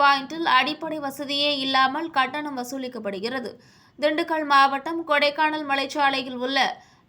பாயிண்டில் அடிப்படை வசதியே இல்லாமல் கட்டணம் வசூலிக்கப்படுகிறது. திண்டுக்கல் மாவட்டம் கொடைக்கானல் மலைச்சாலையில் உள்ள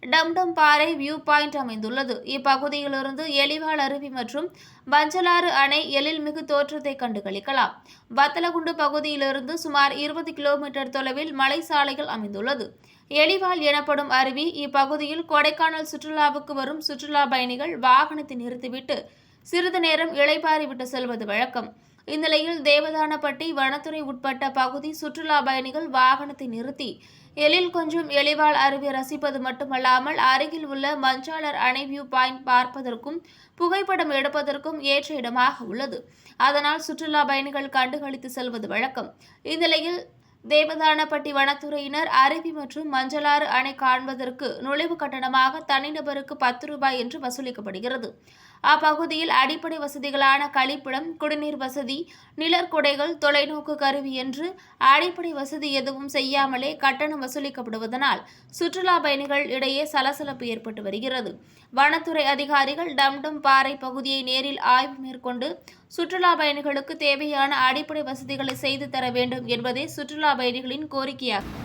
டம்டம் பாறை வியூ பாயிண்ட் அமைந்துள்ளது. இப்பகுதியிலிருந்து எலிவால் அருவி மற்றும் பஞ்சலாறு அணை எழில்மிகு தோற்றத்தை கண்டுகளிக்கலாம். வத்தலகுண்டு பகுதியிலிருந்து சுமார் இருபது கிலோமீட்டர் தொலைவில் மலை சாலைகள் அமைந்துள்ளது. எலிவால் எனப்படும் அருவி இப்பகுதியில் கொடைக்கானல் சுற்றுலாவுக்கு வரும் சுற்றுலா பயணிகள் வாகனத்தை நிறுத்திவிட்டு சிறிது நேரம் இளைப்பாறிவிட்டு செல்வது வழக்கம். இந்நிலையில் தேவதானப்பட்டி வனத்துறை உட்பட்ட பகுதி சுற்றுலா பயணிகள் வாகனத்தை நிறுத்தி எழில் கொஞ்சம் எளிவாள் அருவி ரசிப்பது மட்டுமல்லாமல் அருகில் உள்ள மஞ்சாளர் அணை வியூ பாயிண்ட் பார்ப்பதற்கும் புகைப்படம் எடுப்பதற்கும் ஏற்ற இடமாக உள்ளது. அதனால் சுற்றுலா பயணிகள் கண்டுகளித்து செல்வது வழக்கம். இந்நிலையில் தேவதானப்பட்டி வனத்துறையினர் அருவி மற்றும் மஞ்சளாறு அணை காண்பதற்கு நுழைவு கட்டணமாக தனிநபருக்கு பத்து ரூபாய் என்று வசூலிக்கப்படுகிறது. அப்பகுதியில் அடிப்படை வசதிகளான கழிப்பிடம் குடிநீர் வசதி நிழற்குடைகள் தொலைநோக்கு கருவி என்று அடிப்படை வசதி எதுவும் செய்யாமலே கட்டணம் வசூலிக்கப்படுவதனால் சுற்றுலா பயணிகள் இடையே சலசலப்பு ஏற்பட்டு வருகிறது. வனத்துறை அதிகாரிகள் டம்டம் பாறை பகுதியை நேரில் ஆய்வு மேற்கொண்டு சுற்றுலா பயணிகளுக்கு தேவையான அடிப்படை வசதிகளை செய்து தர வேண்டும் என்பதே சுற்றுலா பயணிகளின் கோரிக்கையாகும்.